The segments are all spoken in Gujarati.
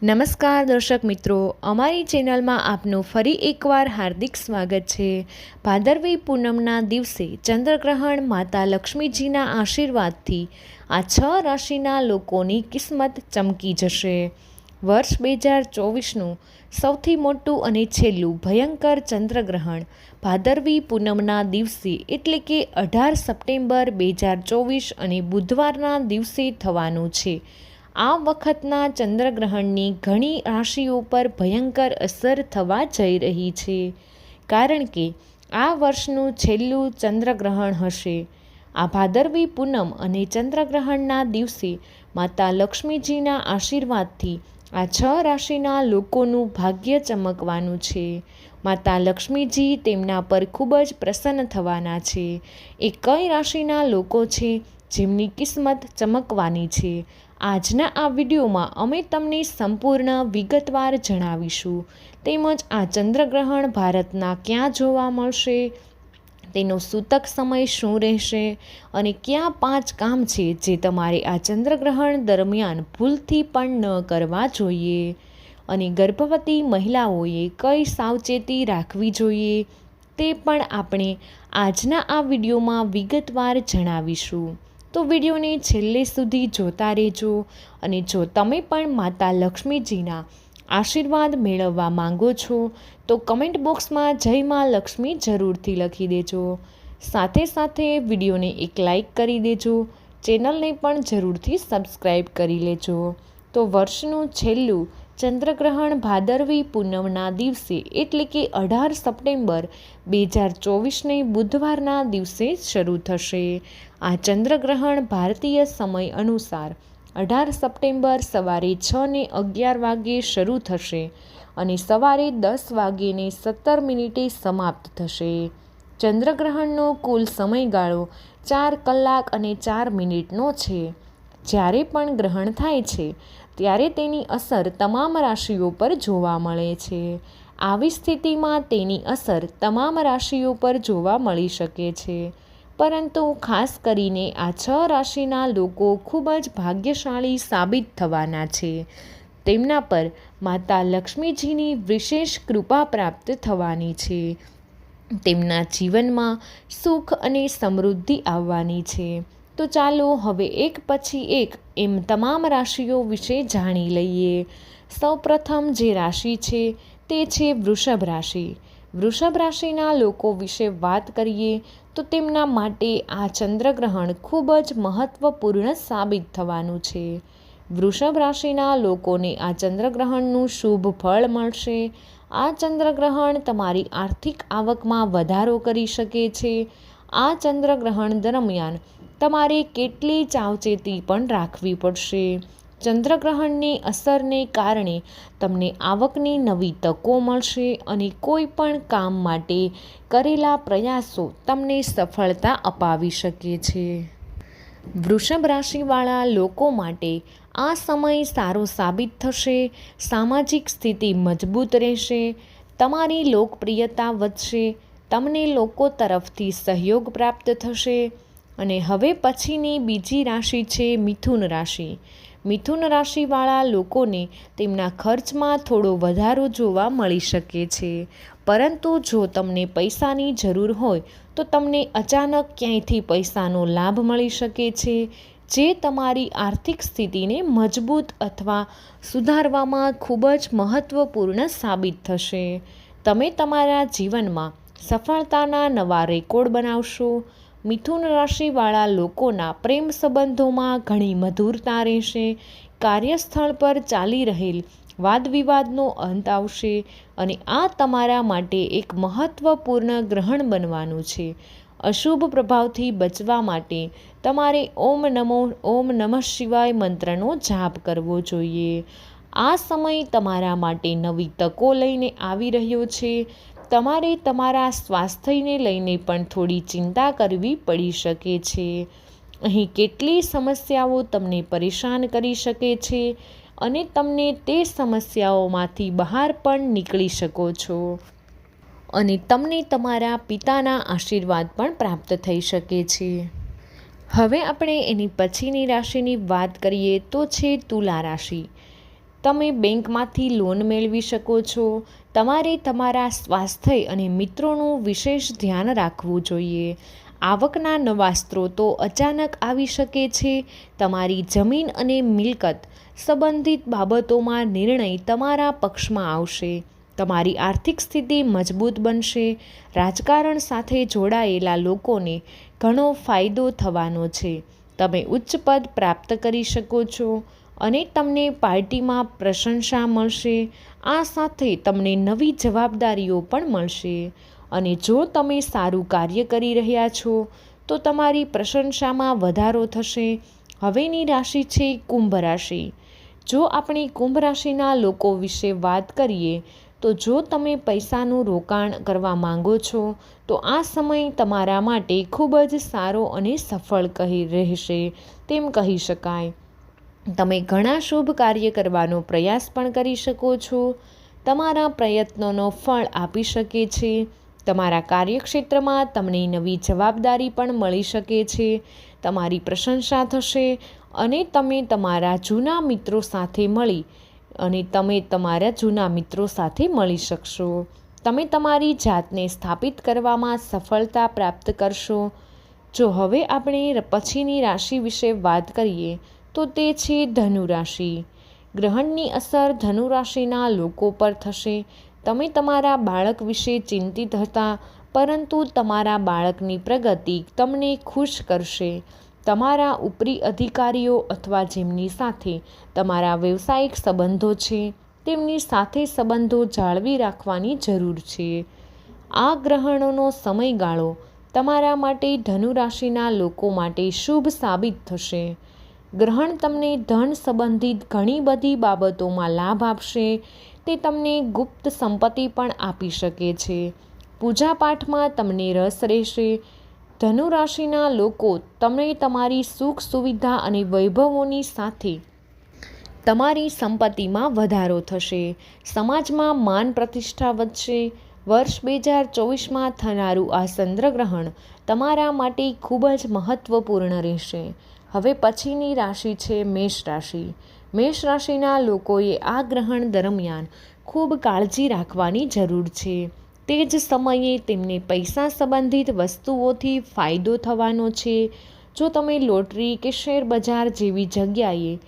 નમસ્કાર દર્શક મિત્રો, અમારી ચેનલમાં આપનું ફરી એકવાર હાર્દિક સ્વાગત છે. ભાદરવી પૂનમના દિવસે ચંદ્રગ્રહણ માતા લક્ષ્મીજીના આશીર્વાદથી આ છ રાશિના લોકોની કિસ્મત ચમકી જશે. વર્ષ બે હજાર ચોવીસનું સૌથી મોટું અને છેલ્લું ભયંકર ચંદ્રગ્રહણ ભાદરવી પૂનમના દિવસે એટલે કે અઢાર સપ્ટેમ્બર બે હજાર ચોવીસ અને બુધવારના દિવસે થવાનું છે. આ વખતના ચંદ્રગ્રહણની ઘણી રાશિઓ પર ભયંકર અસર થવા જઈ રહી છે. કારણ કે આ વર્ષનું છેલ્લું ચંદ્રગ્રહણ હશે. આ ભાદરવી પૂનમ અને ચંદ્રગ્રહણના દિવસે માતા લક્ષ્મીજીના આશીર્વાદથી આ છ રાશિના લોકોનું ભાગ્ય ચમકવાનું છે. માતા લક્ષ્મીજી તેમના પર ખૂબ જ પ્રસન્ન થવાના છે. એ કઈ રાશિના લોકો છે જેમની કિસ્મત ચમકવાની છે? આજના આ વિડીયોમાં અમે તમને સંપૂર્ણ વિગતવાર જણાવીશું. તેમજ આ ચંદ્રગ્રહણ ભારતના ક્યાં જોવા મળશે, તેનો સૂતક સમય શું રહેશે અને ક્યાં પાંચ કામ છે જે તમારે આ ચંદ્રગ્રહણ દરમિયાન ભૂલથી પણ ન કરવા જોઈએ. અને ગર્ભવતી મહિલાઓએ કઈ સાવચેતી રાખવી જોઈએ, તે પણ આપણે આજના આ વિડીયોમાં વિગતવાર જણાવીશું. તો વિડીયોને છેલ્લે સુધી જોતા રહેજો અને જો તમે પણ માતા લક્ષ્મીજીના આશીર્વાદ મેળવવા માંગો છો, તો કમેન્ટ બોક્સમાં જય મા લક્ષ્મી જરૂરથી લખી દેજો. સાથે સાથે વિડીયોને એક લાઈક કરી દેજો, ચેનલને પણ જરૂરથી સબસ્ક્રાઈબ કરી લેજો. તો વર્ષનું છેલ્લું ચંદ્રગ્રહણ ભાદરવી પૂનમના દિવસે એટલે કે અઢાર સપ્ટેમ્બર બે હજાર ચોવીસને બુધવારના દિવસે શરૂ થશે. આ ચંદ્રગ્રહણ ભારતીય સમય અનુસાર અઢાર સપ્ટેમ્બર સવારે છ ને અગિયાર વાગ્યે શરૂ થશે અને સવારે દસ વાગ્યેને સત્તર મિનિટે સમાપ્ત થશે. ચંદ્રગ્રહણનો કુલ સમયગાળો ચાર કલાક અને ચાર મિનિટનો છે. જ્યારે પણ ગ્રહણ થાય છે ત્યારે તેની અસર તમામ રાશિઓ પર જોવા મળે છે. આવી સ્થિતિમાં તેની અસર તમામ રાશિઓ પર જોવા મળી શકે છે. પરંતુ ખાસ કરીને આ છ રાશિના લોકો ખૂબ જ ભાગ્યશાળી સાબિત થવાના છે. તેમના પર માતા લક્ષ્મીજીની વિશેષ કૃપા પ્રાપ્ત થવાની છે. તેમના જીવનમાં સુખ અને સમૃદ્ધિ આવવાની છે. તો ચાલો હવે એક પછી એક એમ તમામ રાશિઓ વિશે જાણી લઈએ. સૌપ્રથમ જે રાશિ છે તે છે વૃષભ રાશિ. વૃષભ રાશિના લોકો વિશે વાત કરીએ તો તેમના માટે આ ચંદ્રગ્રહણ ખૂબ જ મહત્વપૂર્ણ સાબિત થવાનું છે. વૃષભ રાશિના લોકોને આ ચંદ્રગ્રહણનું શુભ ફળ મળશે. આ ચંદ્રગ્રહણ તમારી આર્થિક આવકમાં વધારો કરી શકે છે. આ ચંદ્રગ્રહણ દરમિયાન તમારે કેટલી સાવચેતી પણ રાખવી પડશે. ચંદ્રગ્રહણની અસરને કારણે તમને આવકની નવી તકો મળશે અને કોઈ પણ કામ માટે કરેલા પ્રયાસો તમને સફળતા અપાવી શકે છે. વૃષભ રાશિવાળા લોકો માટે આ સમય સારો સાબિત થશે, સામાજિક સ્થિતિ મજબૂત રહેશે, તમારી લોકપ્રિયતા વધશે, તમને લોકો તરફથી સહયોગ પ્રાપ્ત થશે અને હવે પછીની બીજી રાશિ છે મિથુન રાશિ. મિથુન રાશિવાળા લોકોને તેમના ખર્ચમાં થોડો વધારો જોવા મળી શકે છે. પરંતુ જો તમને પૈસાની જરૂર હોય, તો તમને અચાનક ક્યાંયથી પૈસાનો લાભ મળી શકે છે? જે તમારી આર્થિક સ્થિતિને મજબૂત અથવા સુધારવામાં ખૂબ જ મહત્ત્વપૂર્ણ સાબિત થશે. તમે તમારા જીવનમાં સફળતાના નવા રેકોર્ડ બનાવશો મિથુન રાશિવાળા લોકોના પ્રેમ સંબંધોમાં ઘણી મધુરતા રહેશે, કાર્યસ્થળ પર ચાલી રહેલ વાદવિવાદનો અંત આવશે અને આ તમારા માટે એક મહત્વપૂર્ણ ગ્રહણ બનવાનું છે. અશુભ પ્રભાવથી બચવા માટે તમારે ઓમ નમો, ઓમ નમઃ શિવાય મંત્રનો જાપ કરવો જોઈએ. આ સમય તમારા માટે નવી તકો લઈને આવી રહ્યો છે. તમારે તમારા સ્વાસ્થ્યને લઈને પણ થોડી ચિંતા કરવી પડી શકે છે. અહીં કેટલી સમસ્યાઓ તમને પરેશાન કરી શકે છે અને તમને તે સમસ્યાઓમાંથી બહાર પણ નીકળી શકો છો. અને તમને તમારા પિતાના આશીર્વાદ પણ પ્રાપ્ત થઈ શકે છે. હવે આપણે એની પછીની રાશિની વાત કરીએ તો છે તુલા રાશિ. તમે બેંકમાંથી લોન મેળવી શકો છો તમારે તમારા સ્વાસ્થ્ય અને મિત્રોનું વિશેષ ધ્યાન રાખવું જોઈએ. આવકના નવા સ્ત્રોતો અચાનક આવી શકે છે. તમારી જમીન અને મિલકત સંબંધિત બાબતોમાં નિર્ણય તમારા પક્ષમાં આવશે. તમારી આર્થિક સ્થિતિ મજબૂત બનશે. રાજકારણ સાથે જોડાયેલા લોકોને ઘણો ફાયદો થવાનો છે. તમે ઉચ્ચ પદ પ્રાપ્ત કરી શકો છો. અને તમને પાર્ટીમાં પ્રશંસા મળશે. આ સાથે તમને નવી જવાબદારીઓ પણ મળશે. અને જો તમે સારું કાર્ય કરી રહ્યા છો, તો તમારી પ્રશંસામાં વધારો થશે. હવેની રાશિ છે કુંભ રાશિ. જો આપણે કુંભ રાશિના લોકો વિશે વાત કરીએ, તો જો તમે પૈસાનું રોકાણ કરવા માંગો છો, તો આ સમય તમારા માટે ખૂબ જ સારો અને સફળ કહી રહેશે. તેમ કહી શકાય. તમે ઘણા શુભ કાર્ય કરવાનો પ્રયાસ પણ કરી શકો છો. તમારા પ્રયત્નોનો ફળ આપી શકે છે. તમારા કાર્યક્ષેત્રમાં તમને નવી જવાબદારી પણ મળી શકે છે. તમારી પ્રશંસા થશે અને તમે તમારા જૂના મિત્રો સાથે મળી અને તમે તમારા જૂના મિત્રો સાથે મળી શકશો. તમે તમારી જાતને સ્થાપિત કરવામાં સફળતા પ્રાપ્ત કરશો. જો હવે આપણે પછીની રાશિ વિશે વાત કરીએ તો તે છે ધનુરાશિ. ગ્રહણની અસર ધનુ રાશિના લોકો પર થશે. તમે તમારા બાળક વિશે ચિંતિત હતા, પરંતુ તમારા બાળકની પ્રગતિ તમને ખુશ કરશે. તમારા ઉપરી અધિકારીઓ અથવા જેમની સાથે તમારા વ્યવસાયિક સંબંધો છે, તેમની સાથે સંબંધો જાળવી રાખવાની જરૂર છે. આ ગ્રહણોનો સમયગાળો તમારા માટે ધનુ રાશિના લોકો માટે શુભ સાબિત થશે. ગ્રહણ તમને ધન સંબંધિત ઘણી બધી બાબતોમાં લાભ આપશે. તે તમને ગુપ્ત સંપત્તિ પણ આપી શકે છે. પૂજાપાઠમાં તમને રસ રહેશે. ધનુ રાશિના લોકો તમે તમારી સુખ સુવિધા અને વૈભવોની સાથે તમારી સંપત્તિમાં વધારો થશે. સમાજમાં માન પ્રતિષ્ઠા વધશે. વર્ષ બે હજાર ચોવીસમાં થનારું આ ચંદ્રગ્રહણ તમારા માટે ખૂબ જ મહત્ત્વપૂર્ણ રહેશે. હવે પછીની રાશિ છે મેષ રાશિ. મેષ રાશિના લોકોએ આ ગ્રહણ દરમિયાન ખૂબ કાળજી રાખવાની જરૂર છે. તે જ સમયે તેમને પૈસા સંબંધિત વસ્તુઓથી ફાયદો થવાનો છે. જો તમે લોટરી કે શેર બજાર જેવી જગ્યાએ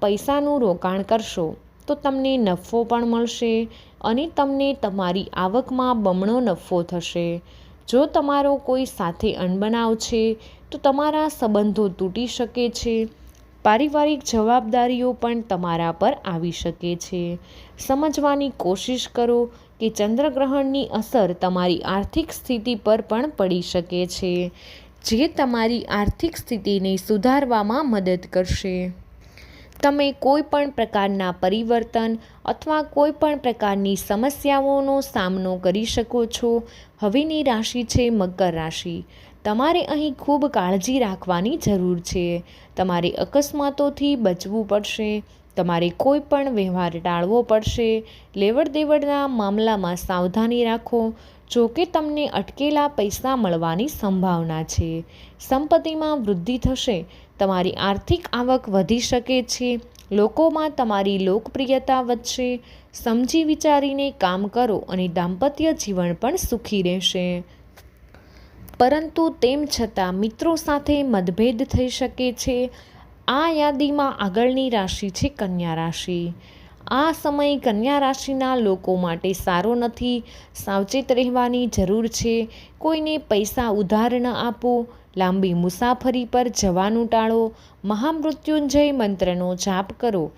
પૈસાનું રોકાણ કરશો, તો તમને નફો પણ મળશે અને તમને તમારી આવકમાં બમણો નફો થશે. જો તમારો કોઈ સાથે અનબનાવ છે તો તમારા સંબંધો તૂટી શકે છે. પારિવારિક જવાબદારીઓ પણ તમારા પર આવી શકે છે. સમજવાની કોશિશ કરો કે ચંદ્રગ્રહણની અસર તમારી આર્થિક સ્થિતિ પર પણ પડી શકે છે, જે તમારી આર્થિક સ્થિતિને સુધારવામાં મદદ કરશે. તમે કોઈ પણ પ્રકારના પરિવર્તન અથવા કોઈ પણ પ્રકારની સમસ્યાઓનો સામનો કરી શકો છો. હવેની રાશિ છે મકર રાશિ. તમારે અહીં ખૂબ કાળજી રાખવાની જરૂર છે. તમારે અકસ્માતોથી બચવું પડશે. તમારે કોઈ પણ વ્યવહાર ટાળવો પડશે. લેવડ દેવડના મામલામાં સાવધાની રાખો. જો કે તમને અટકેલા પૈસા મળવાની સંભાવના છે. સંપત્તિમાં વૃદ્ધિ થશે. તમારી આર્થિક આવક વધી શકે છે. લોકોમાં તમારી લોકપ્રિયતા વધશે. સમજી વિચારીને કામ કરો અને દાંપત્ય જીવન પણ સુખી રહેશે. પરંતુ તેમ છતાં મિત્રો સાથે મતભેદ થઈ શકે છે. આ યાદીમાં આગળની રાશિ છે કન્યા રાશિ. આ સમય કન્યા રાશિના લોકો માટે સારો નથી. સાવચેત રહેવાની જરૂર છે. કોઈને પૈસા ઉધાર ન આપો. લાંબી મુસાફરી પર જવાનું ટાળો. મહામૃત્યુંજય મંત્રનો જાપ કરો.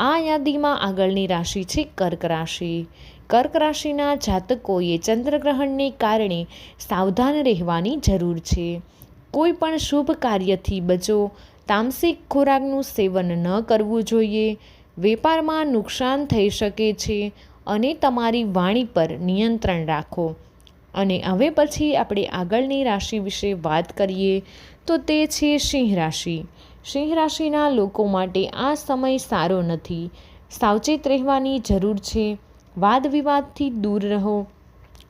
આ યાદીમાં આગળની રાશિ છે કર્ક રાશિ. કર્ક રાશિના જાતકોએ ચંદ્રગ્રહણને કારણે સાવધાન રહેવાની જરૂર છે. કોઈ પણ શુભ કાર્યથી બચો. તામસિક ખોરાકનું સેવન ન કરવું જોઈએ. વેપારમાં નુકસાન થઈ શકે છે અને તમારી વાણી પર નિયંત્રણ રાખો. અને હવે પછી આપણે આગળની રાશિ વિશે વાત કરીએ તો તે છે સિંહ રાશિ. સિંહ રાશિના લોકો માટે આ સમય સારો નથી. સાવચેત રહેવાની જરૂર છે. વાદ વિવાદથી દૂર રહો.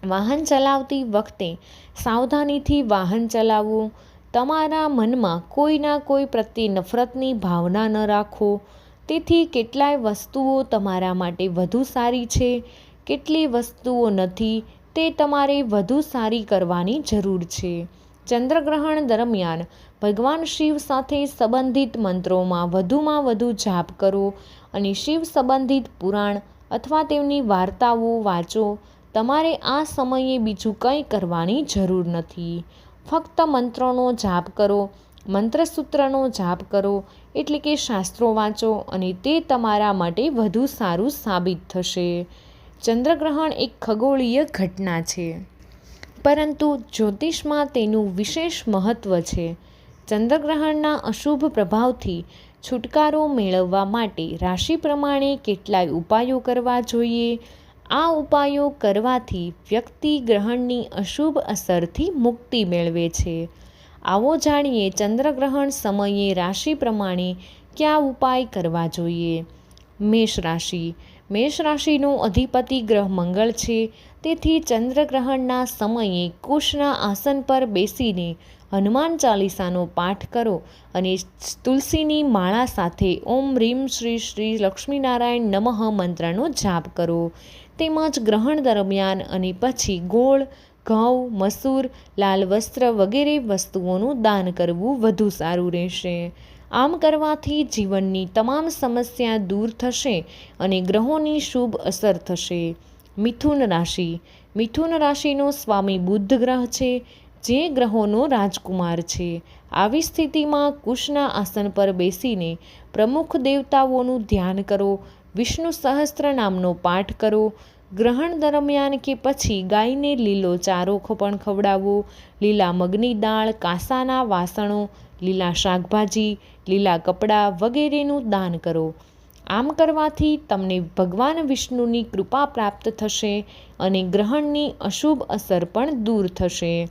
વાહન ચલાવતી વખતે સાવધાનીથી વાહન ચલાવવું તમારા મનમાં કોઈના કોઈ પ્રત્યે નફરતની ભાવના ન રાખો. તેથી કેટલાય વસ્તુઓ તમારા માટે વધુ સારી છે. કેટલી વસ્તુઓ નથી તે તમારે વધુ સારી કરવાની જરૂર છે. ચંદ્રગ્રહણ દરમિયાન ભગવાન શિવ સાથે સંબંધિત મંત્રોમાં વધુમાં વધુ જાપ કરો અને શિવ સંબંધિત પુરાણ અથવા તેમની વાર્તાઓ વાંચો. તમારે આ સમયે બીજું કંઈ કરવાની જરૂર નથી. ફક્ત મંત્રોનો જાપ કરો, મંત્રસૂત્રનો જાપ કરો, એટલે કે શાસ્ત્રો વાંચો અને તે તમારા માટે વધુ સારું સાબિત થશે. ચંદ્રગ્રહણ એક ખગોળીય ઘટના છે. પરંતુ જ્યોતિષમાં તેનું વિશેષ મહત્ત્વ છે. ચંદ્રગ્રહણના અશુભ પ્રભાવથી છુટકારો મેળવવા માટે રાશિ પ્રમાણે કેટલાય ઉપાયો કરવા જોઈએ. આ ઉપાયો કરવાથી વ્યક્તિ ગ્રહણની અશુભ અસરથી મુક્તિ મેળવે છે. આવો જાણીએ ચંદ્રગ્રહણ સમયે રાશિ પ્રમાણે કયા ઉપાય કરવા જોઈએ. મેષ રાશિ. મેષ રાશિનો અધિપતિ ગ્રહ મંગળ છે. તેથી ચંદ્રગ્રહણના સમયે કુશના આસન પર બેસીને હનુમાન ચાલીસાનો પાઠ કરો અને તુલસીની માળા સાથે ઓમ રીમ શ્રી શ્રી લક્ષ્મીનારાયણ નમઃ મંત્રનો જાપ કરો. તેમજ ગ્રહણ દરમિયાન અને પછી ગોળ, ઘઉં, મસૂર, લાલ વસ્ત્ર વગેરે વસ્તુઓનું દાન કરવું વધુ સારું રહેશે. આમ કરવાથી જીવનની તમામ સમસ્યા દૂર થશે અને ગ્રહોની શુભ અસર થશે. મિથુન રાશિ. મિથુન રાશિનો સ્વામી બુદ્ધ ગ્રહ છે, જે ગ્રહોનો રાજકુમાર છે. આવી સ્થિતિમાં કુશના આસન પર બેસીને પ્રમુખ દેવતાઓનું ધ્યાન કરો, વિષ્ણુ સહસ્ત્ર નામનો પાઠ કરો, ગ્રહણ દરમિયાન કે પછી ગાયને લીલો ચારો પણ ખવડાવવો લીલા મગની દાળ, કાંસાના વાસણો, લીલા શાકભાજી લીલા કપડાં વગેરેનું દાન કરો. આમ કરવાથી તમને ભગવાન વિષ્ણુની કૃપા પ્રાપ્ત થશે અને ગ્રહણની અશુભ અસર પણ દૂર થશે.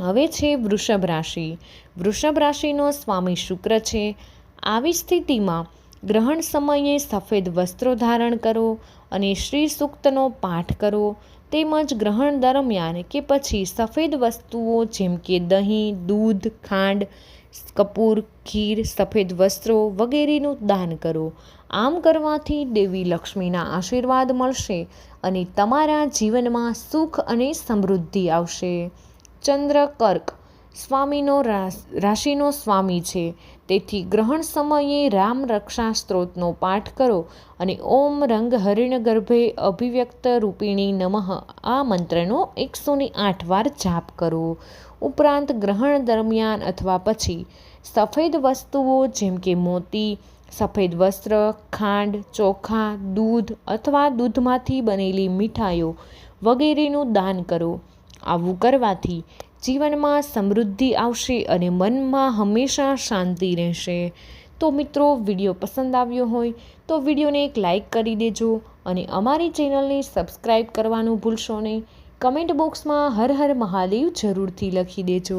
હવે છે વૃષભ રાશિ. વૃષભ રાશિનો સ્વામી શુક્ર છે. આવી સ્થિતિમાં ગ્રહણ સમયે સફેદ વસ્ત્રો ધારણ કરો અને શ્રી સૂક્તનો પાઠ કરો તેમજ ગ્રહણ દરમિયાન કે પછી સફેદ વસ્તુઓ જેમ કે દહીં, દૂધ, ખાંડ કપૂર, ખીર, સફેદ વસ્ત્રો વગેરેનું દાન કરો. આમ કરવાથી દેવી લક્ષ્મીના આશીર્વાદ મળશે અને તમારા જીવનમાં સુખ અને સમૃદ્ધિ આવશે. ચંદ્ર કર્ક સ્વામીનો રાશિનો સ્વામી છે. તેથી ગ્રહણ સમયે રામ રક્ષા સ્ત્રોતનો પાઠ કરો અને ઓમ રંગ હરિણ ગર્ભે અભિવ્યક્ત રૂપિણી નમઃ. આ મંત્રનો એકસોને આઠ વાર જાપ કરો. ઉપરાંત ગ્રહણ દરમિયાન અથવા પછી સફેદ વસ્તુઓ જેમ કે મોતી, સફેદ વસ્ત્ર, ખાંડ, ચોખા, દૂધ અથવા દૂધમાંથી બનેલી મીઠાઈઓ વગેરેનું દાન કરો. આવું કરવાથી જીવનમાં સમૃદ્ધિ આવશે અને મનમાં હંમેશા શાંતિ રહેશે. તો મિત્રો, વીડિયો પસંદ આવ્યો હોય તો વિડીયોને એક લાઈક કરી દેજો અને અમારી ચેનલને સબસ્ક્રાઈબ કરવાનું ભૂલશો નહીં. કમેન્ટ બોક્સમાં હર હર મહાદેવ જરૂરથી લખી દેજો.